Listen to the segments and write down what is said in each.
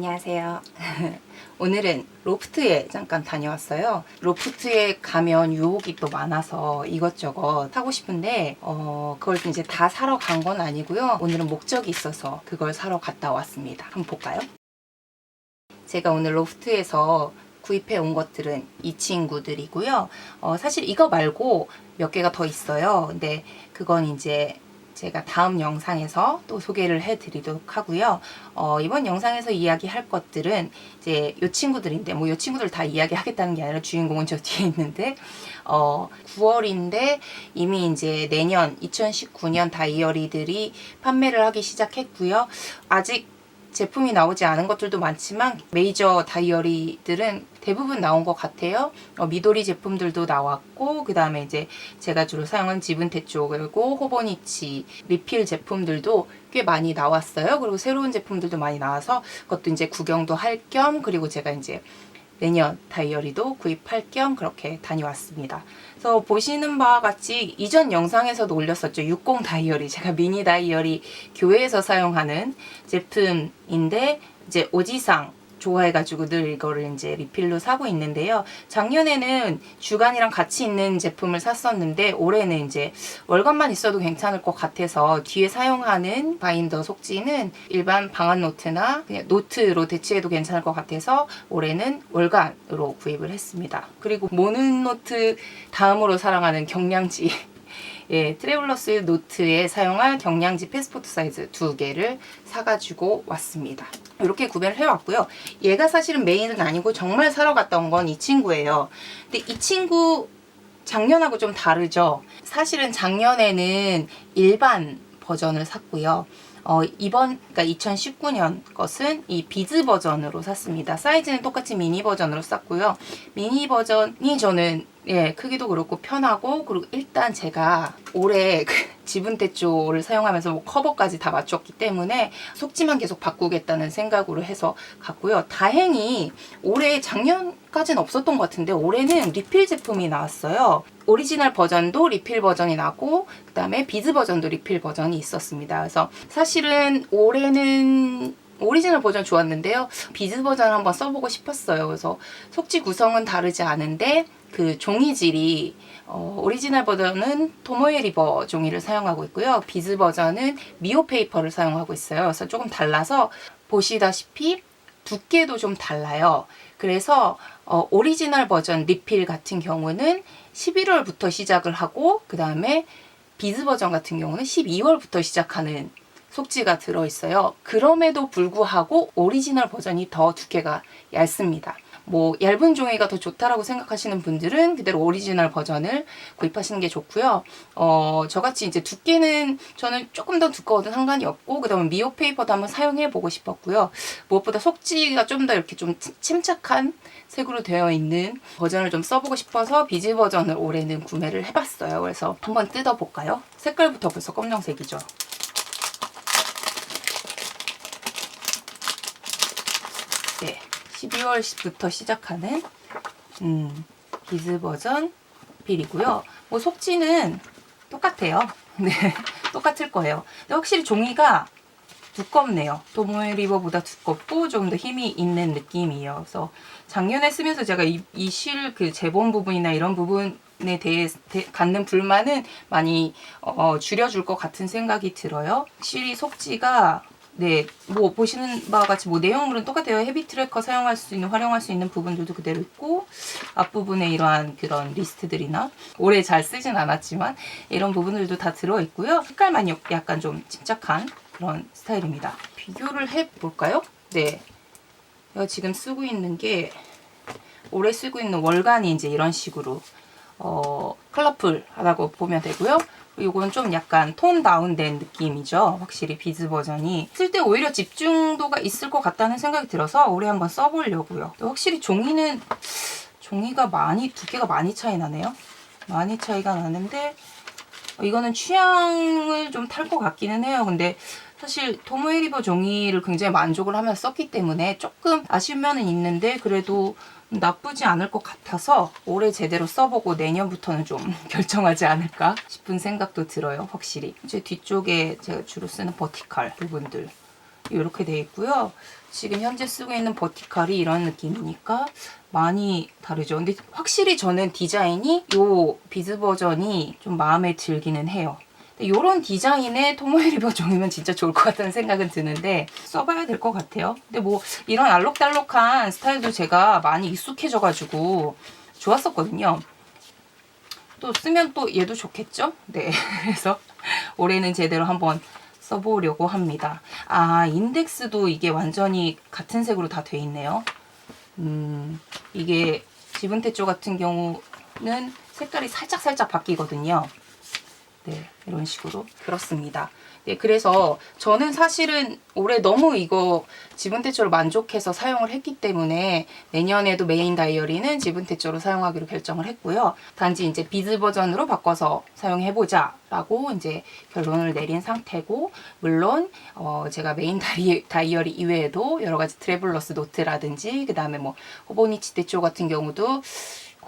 안녕하세요. 오늘은 로프트에 잠깐 다녀왔어요. 로프트에 가면 유혹이 또 많아서 이것저것 사고 싶은데 어, 그걸 이제 다 사러 간 건 아니고요. 오늘은 목적이 있어서 그걸 사러 갔다 왔습니다. 한번 볼까요? 제가 오늘 로프트에서 구입해 온 것들은 이 친구들이고요. 어, 사실 이거 말고 몇 개가 더 있어요. 근데 그건 이제 제가 다음 영상에서 또 소개를 해드리도록 하고요. 어, 이번 영상에서 이야기할 것들은 이제 이 친구들인데 뭐이 친구들 다 이야기하겠다는 게 아니라 주인공은 저 뒤에 있는데 어, 9월인데 이미 이제 내년 2019년 다이어리들이 판매를 하기 시작했고요. 아직 제품이 나오지 않은 것들도 많지만 메이저 다이어리들은 대부분 나온 것 같아요. 어, 미도리 제품들도 나왔고 그 다음에 이제 제가 주로 사용한 지분테 쪽 그리고 호보니치 리필 제품들도 꽤 많이 나왔어요. 그리고 새로운 제품들도 많이 나와서 그것도 이제 구경도 할 겸 그리고 제가 이제 내년 다이어리도 구입할 겸 그렇게 다녀왔습니다. 그래서 보시는 바와 같이 이전 영상에서도 올렸었죠. 60 다이어리. 제가 미니 다이어리 교회에서 사용하는 제품인데 이제 오지상 좋아해가지고 늘 이거를 이제 리필로 사고 있는데요. 작년에는 주간이랑 같이 있는 제품을 샀었는데 올해는 이제 월간만 있어도 괜찮을 것 같아서 뒤에 사용하는 바인더 속지는 일반 방한 노트나 그냥 노트로 대체해도 괜찮을 것 같아서 올해는 월간으로 구입을 했습니다. 그리고 모는 노트 다음으로 사랑하는 경량지 예, 트래블러스 노트에 사용할 경량지 패스포트 사이즈 두 개를 사가지고 왔습니다. 이렇게 구매를 해왔고요. 얘가 사실은 메인은 아니고 정말 사러 갔다 온 건 이 친구예요. 근데 이 친구 작년하고 좀 다르죠. 사실은 작년에는 일반 버전을 샀고요. 어, 이번, 그러니까 2019년 것은 이 비즈 버전으로 샀습니다. 사이즈는 똑같이 미니 버전으로 샀고요. 미니 버전이 저는 예, 크기도 그렇고 편하고 그리고 일단 제가 올해 그 지분대 쪽을 사용하면서 뭐 커버까지 다 맞췄기 때문에 속지만 계속 바꾸겠다는 생각으로 해서 갔고요. 다행히 올해 작년까지는 없었던 것 같은데 올해는 리필 제품이 나왔어요. 오리지널 버전도 리필 버전이 나고 그 다음에 비즈 버전도 리필 버전이 있었습니다. 그래서 사실은 올해는 오리지널 버전 좋았는데요. 비즈 버전 한번 써보고 싶었어요. 그래서 속지 구성은 다르지 않은데 그 종이질이 어, 오리지널 버전은 토모에 리버 종이를 사용하고 있고요. 비즈 버전은 미오 페이퍼를 사용하고 있어요. 그래서 조금 달라서 보시다시피 두께도 좀 달라요. 그래서 어, 오리지널 버전 리필 같은 경우는 11월부터 시작을 하고 그 다음에 비즈 버전 같은 경우는 12월부터 시작하는 속지가 들어있어요. 그럼에도 불구하고 오리지널 버전이 더 두께가 얇습니다. 뭐 얇은 종이가 더 좋다라고 생각하시는 분들은 그대로 오리지널 버전을 구입하시는 게 좋고요. 어, 저같이 이제 두께는 저는 조금 더 두꺼워도 상관이 없고 그다음에 미오 페이퍼도 한번 사용해 보고 싶었고요. 무엇보다 속지가 좀 더 이렇게 좀 침- 침착한 색으로 되어 있는 버전을 좀 써보고 싶어서 비즈 버전을 올해는 구매를 해봤어요. 그래서 한번 뜯어볼까요? 색깔부터 벌써 검정색이죠. 네, 12월부터 시작하는 음, 비즈 버전 필이고요. 뭐 속지는 똑같아요. 네, 똑같을 거예요. 근데 확실히 종이가 두껍네요. 도모에 리버보다 두껍고 좀 더 힘이 있는 느낌이에요. 그래서 작년에 쓰면서 제가 이 실그 재본 부분이나 이런 부분에 대해 대- 갖는 불만은 많이 어, 줄여줄 것 같은 생각이 들어요. 실이 속지가 네, 뭐 보시는 바와 같이 뭐 내용물은 똑같아요. 헤비 트래커 사용할 수 있는 활용할 수 있는 부분들도 그대로 있고 앞부분에 이러한 그런 리스트들이나 오래 잘 쓰진 않았지만 이런 부분들도 다 들어 있고요. 색깔만 역- 약간 좀 침착한 그런 스타일입니다. 비교를 해 볼까요? 네. 제가 지금 쓰고 있는 게 올해 쓰고 있는 월간이 이제 이런 식으로 어, 컬러풀하다고 보면 되고요. 이건 좀 약간 톤 다운된 느낌이죠. 확실히 비즈 버전이 쓸 때 오히려 집중도가 있을 것 같다는 생각이 들어서 올해 한번 써보려고요. 또 확실히 종이는 종이가 많이 두께가 많이 차이 나네요. 많이 차이가 나는데 어, 이거는 취향을 좀 탈 것 같기는 해요. 근데 사실 토모에 리버 종이를 굉장히 만족을 하면서 썼기 때문에 조금 아쉬운 면은 있는데 그래도 나쁘지 않을 것 같아서 올해 제대로 써보고 내년부터는 좀 결정하지 않을까 싶은 생각도 들어요. 확실히. 이제 뒤쪽에 제가 주로 쓰는 버티컬 부분들 이렇게 돼 있고요. 지금 현재 쓰고 있는 버티칼이 이런 느낌이니까 많이 다르죠. 근데 확실히 저는 디자인이 요 비즈 버전이 좀 마음에 들기는 해요. 이런 디자인의 토모에리 버전이면 진짜 좋을 것 같다는 생각은 드는데 써봐야 될 것 같아요. 근데 뭐 이런 알록달록한 스타일도 제가 많이 익숙해져가지고 좋았었거든요. 또 쓰면 또 얘도 좋겠죠? 네. 그래서 올해는 제대로 한번 써보려고 합니다. 아, 인덱스도 이게 완전히 같은 색으로 다 돼 있네요. 음, 이게 지분태조 같은 경우는 색깔이 살짝살짝 바뀌거든요. 네, 이런 식으로. 그렇습니다. 네, 그래서 저는 사실은 올해 너무 이거 지분태조를 만족해서 사용을 했기 때문에 내년에도 메인 다이어리는 지분태조로 사용하기로 결정을 했고요. 단지 이제 비즈 버전으로 바꿔서 사용해보자 라고 이제 결론을 내린 상태고, 물론, 어, 제가 메인 다이, 다이어리 이외에도 여러 가지 트래블러스 노트라든지, 그 다음에 뭐, 호보니치 대조 같은 경우도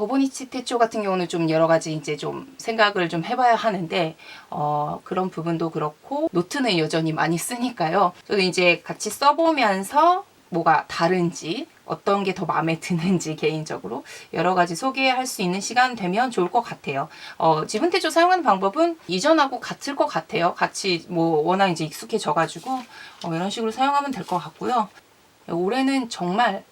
고보니치 태초 같은 경우는 좀 여러 가지 이제 좀 생각을 좀 해봐야 하는데 어, 그런 부분도 그렇고 노트는 여전히 많이 쓰니까요. 저도 이제 같이 써보면서 뭐가 다른지 어떤 게 더 마음에 드는지 개인적으로 여러 가지 소개할 수 있는 시간 되면 좋을 것 같아요. 어, 지분 태조 사용하는 방법은 이전하고 같을 것 같아요. 같이 뭐 워낙 이제 익숙해져가지고 어, 이런 식으로 사용하면 될 것 같고요. 올해는 정말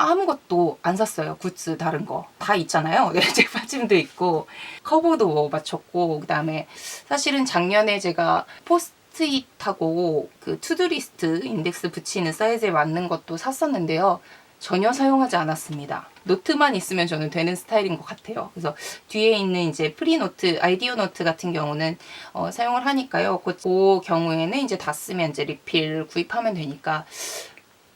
아무것도 안 샀어요. 굿즈 다른 거. 다 있잖아요. 네, 책받침도 있고 커버도 뭐 맞췄고 그다음에 사실은 작년에 제가 포스트잇하고 그 투두리스트 인덱스 붙이는 사이즈에 맞는 것도 샀었는데요. 전혀 사용하지 않았습니다. 노트만 있으면 저는 되는 스타일인 것 같아요. 그래서 뒤에 있는 이제 프리노트, 아이디어 노트 같은 경우는 어, 사용을 하니까요. 그, 그 경우에는 이제 다 쓰면 이제 리필 구입하면 되니까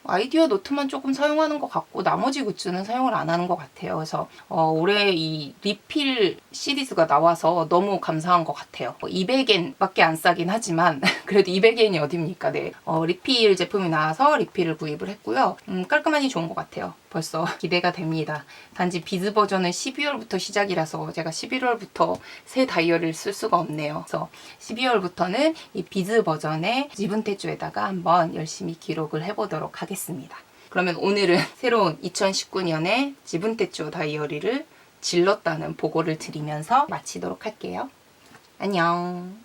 아이디어 노트만 조금 사용하는 것 같고 나머지 굿즈는 사용을 안 하는 것 같아요. 그래서 어, 올해 이 리필 시리즈가 나와서 너무 감사한 것 같아요. 200엔밖에 안 싸긴 하지만 그래도 200엔이 어딥니까? 네. 어, 리필 제품이 나와서 리필을 구입을 했고요. 음, 깔끔하니 좋은 것 같아요. 벌써 기대가 됩니다. 단지 비즈 버전은 12월부터 시작이라서 제가 11월부터 새 다이어리를 쓸 수가 없네요. 그래서 12월부터는 이 비즈 버전의 지분태조에다가 한번 열심히 기록을 해보도록 하겠습니다. 그러면 오늘은 새로운 2019년의 지분태조 다이어리를 질렀다는 보고를 드리면서 마치도록 할게요. 안녕.